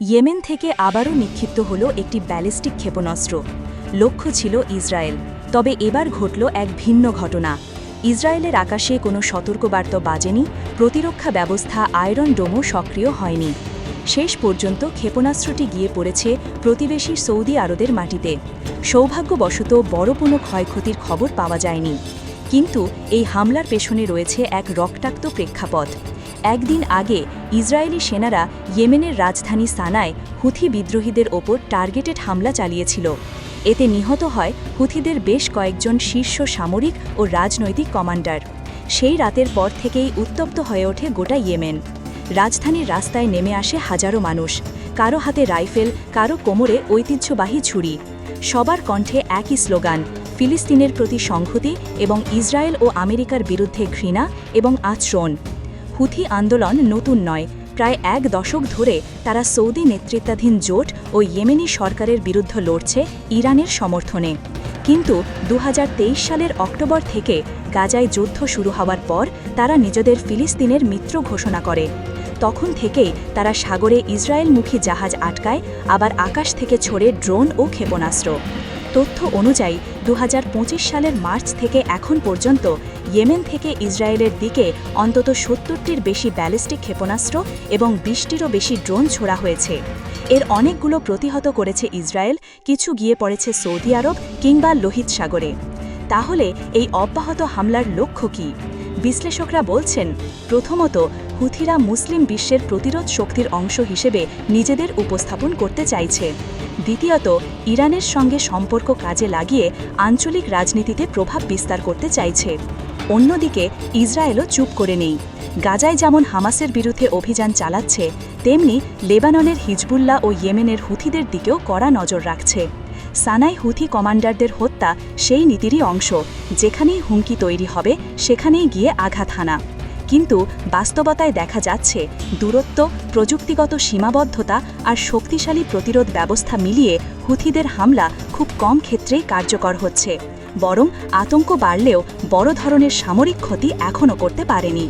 Yemen থেকে আবারও নিক্ষিপ্ত হল একটি ব্যালিস্টিক ক্ষেপণাস্ত্র। লক্ষ্য ছিল ইসরায়েল। তবে এবার ঘটল এক ভিন্ন ঘটনা। ইসরায়েলের আকাশে কোনো সতর্কবার্তা বাজেনি, প্রতিরক্ষা ব্যবস্থা আয়রন ডোমও সক্রিয় হয়নি। শেষ পর্যন্ত ক্ষেপণাস্ত্রটি গিয়ে পড়েছে প্রতিবেশী সৌদি আরবের মাটিতে। সৌভাগ্যবশত বড় কোনো ক্ষয়ক্ষতির খবর পাওয়া যায়নি। কিন্তু এই হামলার পেছনে রয়েছে এক রক্তাক্ত প্রেক্ষাপট। একদিন আগে ইসরায়েলি সেনারা ইয়েমেনের রাজধানী সানায় হুথি বিদ্রোহীদের ওপর টার্গেটেড হামলা চালিয়েছিল। এতে নিহত হয় হুথিদের বেশ কয়েকজন শীর্ষ সামরিক ও রাজনৈতিক কমান্ডার। সেই রাতের পর থেকেই উত্তপ্ত হয়ে ওঠে গোটা ইয়েমেন। রাজধানীর রাস্তায় নেমে আসে হাজারো মানুষ। কারও হাতে রাইফেল, কারও কোমরে ঐতিহ্যবাহী ছুরি। সবার কণ্ঠে একই স্লোগান, ফিলিস্তিনের প্রতি সংহতি এবং ইসরায়েল ও আমেরিকার বিরুদ্ধে ঘৃণা এবং আচরণ। হুথি আন্দোলন নতুন নয়। প্রায় এক দশক ধরে তারা সৌদি নেতৃত্বাধীন জোট ও ইয়েমেনি সরকারের বিরুদ্ধে লড়ছে ইরানের সমর্থনে। কিন্তু দু হাজার তেইশ সালের অক্টোবর থেকে গাজায় যুদ্ধ শুরু হওয়ার পর তারা নিজেদের ফিলিস্তিনের মিত্র ঘোষণা করে। তখন থেকেই তারা সাগরে ইসরায়েলমুখী জাহাজ আটকায়, আবার আকাশ থেকে ছড়ে ড্রোন ও ক্ষেপণাস্ত্র। তথ্য অনুযায়ী দু হাজার পঁচিশ সালের মার্চ থেকে এখন পর্যন্ত ইয়েমেন থেকে ইসরায়েলের দিকে অন্তত সত্তরটির বেশি ব্যালিস্টিক ক্ষেপণাস্ত্র এবং বিশটিরও বেশি ড্রোন ছোড়া হয়েছে। এর অনেকগুলো প্রতিহত করেছে ইসরায়েল, কিছু গিয়ে পড়েছে সৌদি আরব কিংবা লোহিত সাগরে। তাহলে এই অব্যাহত হামলার লক্ষ্য কী? বিশ্লেষকরা বলছেন, প্রথমত হুথিরা মুসলিম বিশ্বের প্রতিরোধ শক্তির অংশ হিসেবে নিজেদের উপস্থাপন করতে চাইছে। দ্বিতীয়ত, ইরানের সঙ্গে সম্পর্ক কাজে লাগিয়ে আঞ্চলিক রাজনীতিতে প্রভাব বিস্তার করতে চাইছে। অন্যদিকে, ইসরায়েলও চুপ করে নেই। গাজায় যেমন হামাসের বিরুদ্ধে অভিযান চালাচ্ছে, তেমনি লেবাননের হিজবুল্লাহ ও ইয়েমেনের হুথিদের দিকেও কড়া নজর রাখছে। সানাই হুথি কমান্ডারদের হত্যা সেই নীতিরই অংশ। যেখানেই হুমকি তৈরি হবে, সেখানেই গিয়ে আঘাত হানা। কিন্তু বাস্তবতায় দেখা যাচ্ছে, দূরত্ব, প্রযুক্তিগত সীমাবদ্ধতা আর শক্তিশালী প্রতিরোধ ব্যবস্থা মিলিয়ে হুথিদের হামলা খুব কম ক্ষেত্রেই কার্যকর হচ্ছে। বরং আতঙ্ক বাড়লেও বড় ধরনের সামরিক ক্ষতি এখনও করতে পারেনি।